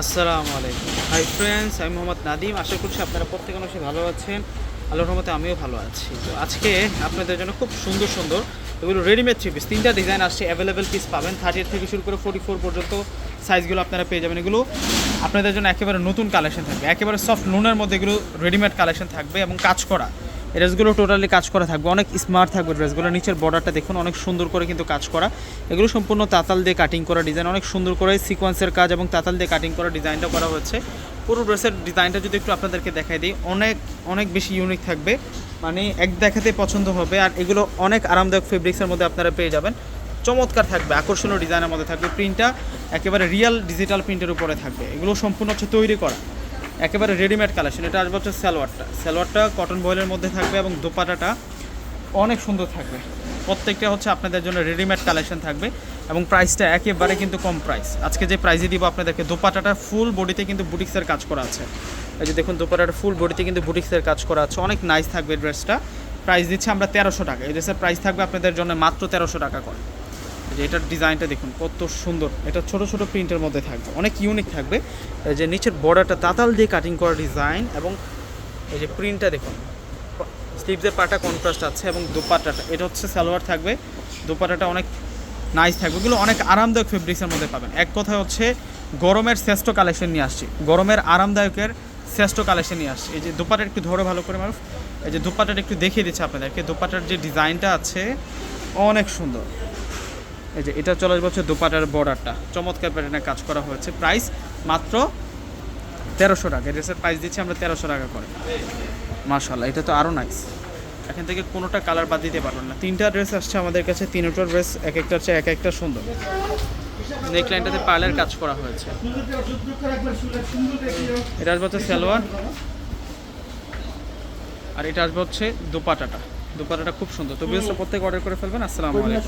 আসসালামু আলাইকুম। Hi friends আমি মোহাম্মদ নাদিম আশা করছি আপনারা প্রত্যেক মানুষই ভালো আছেন। আল্লাহর রহমতে আমিও ভালো আছি। তো আজকে আপনাদের জন্য খুব সুন্দর সুন্দর এগুলো রেডিমেড থ্রি পিস তিনটা ডিজাইন আসছে অ্যাভেলেবেল পিস পাবেন। থার্টি থেকে শুরু করে ফোর্টি ফোর পর্যন্ত সাইজগুলো আপনারা পেয়ে যাবেন এগুলো। আপনাদের জন্য একেবারে নতুন কালেকশন থাকবে। একেবারে সফট নুনের মধ্যে এগুলো রেডিমেড কালেকশন থাকবে এবং কাজ করা। ড্রেসগুলো টোটালি কাজ করা থাকবে। অনেক স্মার্ট থাকবে ড্রেসগুলো। নিচের বর্ডারটা দেখুন, অনেক সুন্দর করে কিন্তু কাজ করা। এগুলো সম্পূর্ণ তাতাল দিয়ে কাটিং করা ডিজাইন অনেক সুন্দর করে সিকোয়েন্সের কাজ এবং তাতাল দিয়ে কাটিং করা ডিজাইনটা করা হচ্ছে। পুরো ড্রেসের ডিজাইনটা যদি একটু আপনাদেরকে দেখাই দিই, অনেক অনেক বেশি ইউনিক থাকবে। মানে এক দেখাতে পছন্দ হবে আর এগুলো অনেক আরামদায়ক ফেব্রিক্সের মধ্যে আপনারা পেয়ে যাবেন। চমৎকার থাকবে, আকর্ষণীয় ডিজাইনের মধ্যে থাকবে। প্রিন্টটা একেবারে রিয়েল ডিজিটাল প্রিন্টের উপরে থাকবে। এগুলো সম্পূর্ণ হচ্ছে তৈরি করা। একেবারে রেডিমেড কালেকশন এটা আসবে হচ্ছে সালোয়ারটা। সালোয়ারটা কটন বয়েলের মধ্যে থাকবে এবং দোপাটাটা অনেক সুন্দর থাকবে। প্রত্যেকটা হচ্ছে আপনাদের জন্য রেডিমেড কালেকশন থাকবে এবং প্রাইসটা একেবারে কিন্তু কম প্রাইস আজকে যে প্রাইসে দিব আপনাদেরকে, দোপাটাটা ফুল বডিতে কিন্তু বুটিক্সের কাজ করা আছে। এই যে দেখুন, দোপাটাটা ফুল বডিতে কিন্তু বুটিক্সের কাজ করা আছে। অনেক নাইস থাকবে ড্রেসটা প্রাইস দিচ্ছে আমরা তেরোশো টাকা। এই ড্রেসের প্রাইস থাকবে আপনাদের জন্য মাত্র তেরোশো টাকা করে। যে এটার ডিজাইনটা দেখুন, কত সুন্দর। এটা ছোট ছোট প্রিন্টের মধ্যে থাকবে, অনেক ইউনিক থাকবে। যে নিচের বর্ডারটা তাতাল দিয়ে কাটিং করা ডিজাইন এবং এই যে প্রিন্টটা দেখুন স্লিভসের পাটা কন্ট্রাস্ট আছে এবং দুপাটাটা, এটা হচ্ছে সালোয়ার থাকবে। দুপাটাটা অনেক নাইস থাকবে, এগুলো অনেক আরামদায়ক ফেব্রিক্সের মধ্যে পাবেন। এক কথায় হচ্ছে, গরমের শ্রেষ্ঠ কালেকশন নিয়ে আসছি। গরমের আরামদায়কের শ্রেষ্ঠ কালেকশন নিয়ে আসছি। এই যে দুপাটা একটু ধরো ভালো করে মানুষ, এই যে দুপাটাটা একটু দেখিয়ে দিচ্ছে আপনাদেরকে। দুপাটার যে ডিজাইনটা আছে, অনেক সুন্দর। এই যে এটা চলে আসবে হচ্ছে দুপাটার বর্ডারটা চমৎকার প্যাটার্নে কাজ করা হয়েছে। প্রাইস মাত্র তেরোশো টাকা। ড্রেসের প্রাইস দিচ্ছি আমরা তেরোশো টাকা করে। মাশাল্লাহ এটা তো আরও নাইস এখান থেকে কোনোটা কালার বাদ দিতে পারবেন না। তিনটা ড্রেস আসছে আমাদের কাছে, তিনটা ড্রেস এক একটা হচ্ছে এক একটা সুন্দর নেকলাইনটাতে পার্লের কাজ করা হয়েছে। এটা আসবে হচ্ছে সালোয়ার। আর এটা আসবে হচ্ছে দুপাটাটা। দুপাটাটা খুব সুন্দর। তো বিজনেসটা প্রত্যেক অর্ডার করে ফেলবেন। আসসালামু আলাইকুম।